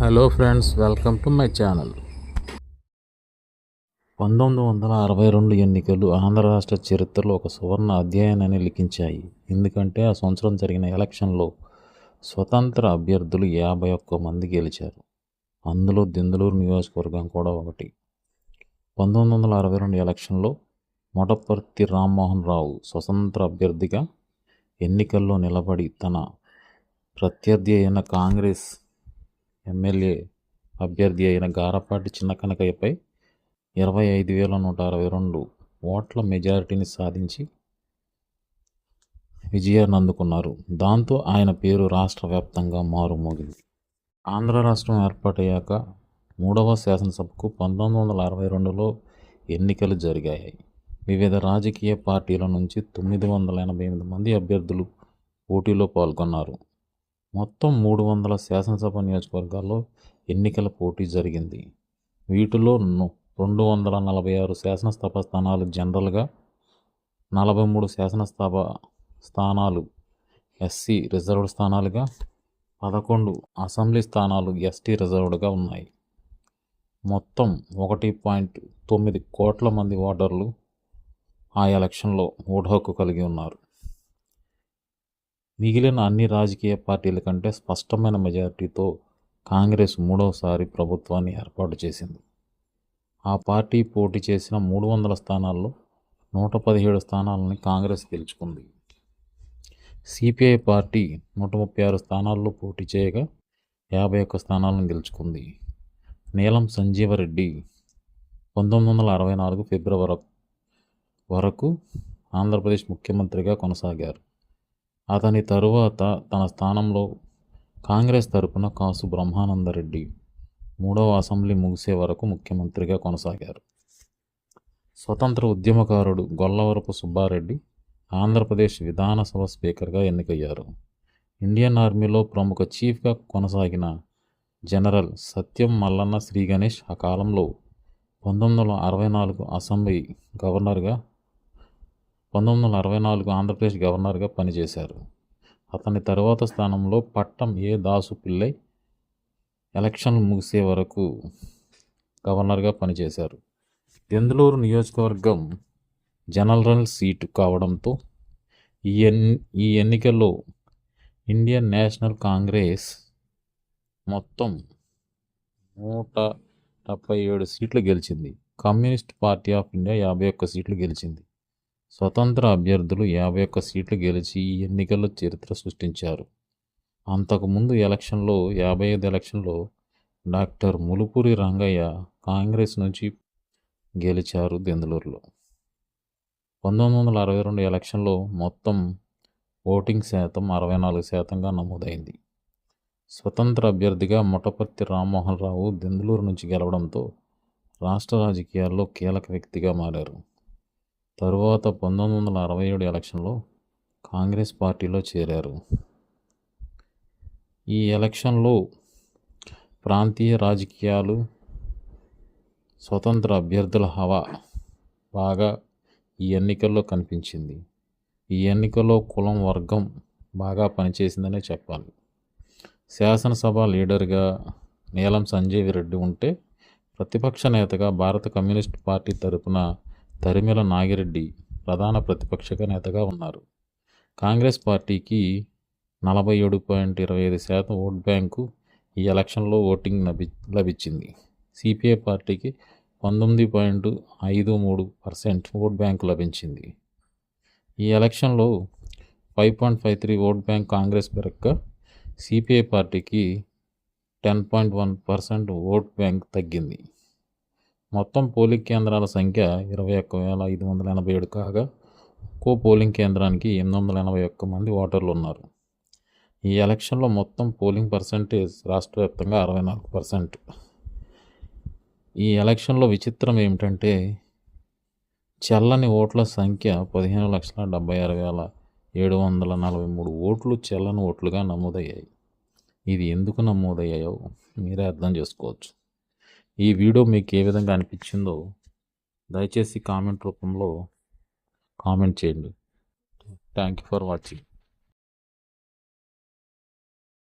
Hello friends welcome to my channel. పంతొమ్మిది వందల అరవై రెండు ఎన్నికలు ఆంధ్ర రాష్ట్ర చరిత్రలో ఒక సువర్ణ అధ్యాయాన్ని లిఖించాయి. ఎందుకంటే ఆ సంవత్సరం జరిగిన ఎలక్షన్లో స్వతంత్ర అభ్యర్థులు యాభై ఒక్క మంది గెలిచారు. అందులో దెందులూరు నియోజకవర్గం కూడా ఒకటి. పంతొమ్మిది వందల అరవై రెండు ఎలక్షన్లో మొటపర్తి రామ్మోహన్ రావు స్వతంత్ర అభ్యర్థిగా ఎన్నికల్లో నిలబడి తన ప్రత్యర్థి అయిన కాంగ్రెస్ ఎమ్మెల్యే అభ్యర్థి అయిన గారపాటి చిన్న కనకయ్యపై ఇరవై ఐదు వేల నూట అరవై రెండు ఓట్ల మెజారిటీని సాధించి విజయాన్ని అందుకున్నారు దాంతో ఆయన పేరు రాష్ట్ర వ్యాప్తంగా మారుమోగింది. ఆంధ్ర రాష్ట్రం ఏర్పాటయ్యాక మూడవ శాసనసభకు పంతొమ్మిది వందల అరవై రెండులో ఎన్నికలు జరిగాయి. వివిధ రాజకీయ పార్టీల నుంచి తొమ్మిది వందల ఎనభై ఎనిమిది మంది అభ్యర్థులు పోటీలో పాల్గొన్నారు. మొత్తం మూడు వందల శాసనసభ నియోజకవర్గాల్లో ఎన్నికల పోటీ జరిగింది. వీటిలో రెండు వందల నలభై ఆరు శాసనసభ స్థానాలు జనరల్గా నలభై మూడు శాసనసభ స్థానాలు ఎస్సీ రిజర్వ్డ్ స్థానాలుగా పదకొండు అసెంబ్లీ స్థానాలు ఎస్టీ రిజర్వ్డ్గా ఉన్నాయి. మొత్తం ఒకటి పాయింట్ తొమ్మిది కోట్ల మంది ఓటర్లు ఆ ఎలక్షన్లో ఓటు హక్కు కలిగి ఉన్నారు. మిగిలిన అన్ని రాజకీయ పార్టీల కంటే స్పష్టమైన మెజారిటీతో కాంగ్రెస్ మూడవసారి ప్రభుత్వాన్ని ఏర్పాటు చేసింది. ఆ పార్టీ పోటీ చేసిన మూడు వందల స్థానాల్లో నూట పదిహేడు స్థానాలని కాంగ్రెస్ గెలుచుకుంది. సిపిఐ పార్టీ నూట ముప్పై ఆరు స్థానాల్లో పోటీ చేయగా యాభై ఒక్క స్థానాలను గెలుచుకుంది. నీలం సంజీవరెడ్డి పంతొమ్మిది వందల అరవై నాలుగు ఫిబ్రవరి వరకు ఆంధ్రప్రదేశ్ ముఖ్యమంత్రిగా కొనసాగారు. అతని తరువాత తన స్థానంలో కాంగ్రెస్ తరపున కాసు బ్రహ్మానందరెడ్డి మూడవ అసెంబ్లీ ముగిసే వరకు ముఖ్యమంత్రిగా కొనసాగారు. స్వతంత్ర ఉద్యమకారుడు గొల్లవరపు సుబ్బారెడ్డి ఆంధ్రప్రదేశ్ విధానసభ స్పీకర్గా ఎన్నికయ్యారు. ఇండియన్ ఆర్మీలో ప్రముఖ చీఫ్గా కొనసాగిన జనరల్ సత్యం మల్లన్న శ్రీ గణేష్ ఆ కాలంలో పంతొమ్మిది వందల అరవై నాలుగు అసెంబ్లీ గవర్నర్గా పంతొమ్మిది వందల అరవై నాలుగు ఆంధ్రప్రదేశ్ గవర్నర్గా పనిచేశారు. అతని తరువాత స్థానంలో పట్టం ఏ దాసు పిల్లై ఎలక్షన్లు ముగిసే వరకు గవర్నర్గా పనిచేశారు. దెందులూరు నియోజకవర్గం జనరల్ సీటు కావడంతో ఈ ఎన్ ఈ ఎన్నికల్లో ఇండియన్ నేషనల్ కాంగ్రెస్ మొత్తం నూట డెబ్బై ఏడు సీట్లు గెలిచింది. కమ్యూనిస్ట్ పార్టీ ఆఫ్ ఇండియా యాభై ఒక్క సీట్లు గెలిచింది. స్వతంత్ర అభ్యర్థులు యాభై ఒక్క సీట్లు గెలిచి ఈ ఎన్నికల్లో చరిత్ర సృష్టించారు. అంతకుముందు ఎలక్షన్లో యాభై ఐదు ఎలక్షన్లో డాక్టర్ ములుపూరి రంగయ్య కాంగ్రెస్ నుంచి గెలిచారు దెందులూరులో పంతొమ్మిది వందల అరవై రెండు ఎలక్షన్లో మొత్తం ఓటింగ్ శాతం అరవై నాలుగు శాతంగా నమోదైంది. స్వతంత్ర అభ్యర్థిగా మొటపర్తి రామ్మోహన్ రావు దెందులూరు నుంచి గెలవడంతో రాష్ట్ర రాజకీయాల్లో కీలక వ్యక్తిగా మారారు. తరువాత పంతొమ్మిది వందల అరవై ఏడు ఎలక్షన్లో కాంగ్రెస్ పార్టీలో చేరారు. ఈ ఎలక్షన్లో ప్రాంతీయ రాజకీయాలు స్వతంత్ర అభ్యర్థుల హవా బాగా ఈ ఎన్నికల్లో కనిపించింది. ఈ ఎన్నికల్లో కులం వర్గం బాగా పనిచేసిందనే చెప్పాలి. శాసనసభ లీడర్గా నీలం సంజీవి రెడ్డి ఉంటే ప్రతిపక్ష నేతగా భారత కమ్యూనిస్ట్ పార్టీ తరపున తరిమెల నాగిరెడ్డి ప్రధాన ప్రతిపక్ష నేతగా ఉన్నారు. కాంగ్రెస్ పార్టీకి నలభై ఏడు పాయింట్ ఇరవై ఐదు శాతం ఓట్ బ్యాంకు ఈ ఎలక్షన్లో ఓటింగ్ లభి లభించింది. సిపిఐ పార్టీకి పంతొమ్మిది పాయింట్ ఐదు మూడు పర్సెంట్ ఓట్ బ్యాంకు లభించింది. ఈ ఎలక్షన్లో five point five three vote bank Congress పెరక్క CPI పార్టీకి ten point one percent vote bank తగ్గింది. మొత్తం పోలింగ్ కేంద్రాల సంఖ్య ఇరవై ఒక్క వేల ఐదు వందల ఎనభై ఏడు కాగా ఒక్కో పోలింగ్ కేంద్రానికి ఎనిమిది వందల ఎనభై ఒక్క మంది ఓటర్లు ఉన్నారు. ఈ ఎలక్షన్లో మొత్తం పోలింగ్ పర్సంటేజ్ రాష్ట్ర వ్యాప్తంగా అరవై నాలుగు పర్సెంట్. ఈ ఎలక్షన్లో విచిత్రం ఏమిటంటే చెల్లని ఓట్ల సంఖ్య పదిహేను లక్షల డెబ్బై ఆరు వేల ఏడు వందల నలభై మూడు ఓట్లు చెల్లని ఓట్లుగా నమోదయ్యాయి. ఇది ఎందుకు నమోదయ్యాయో మీరే అర్థం చేసుకోవచ్చు. ఈ వీడియో మీకు ఏ విధంగా అనిపించిందో దయచేసి కామెంట్ రూపంలో కామెంట్ చేయండి. Thank you for watching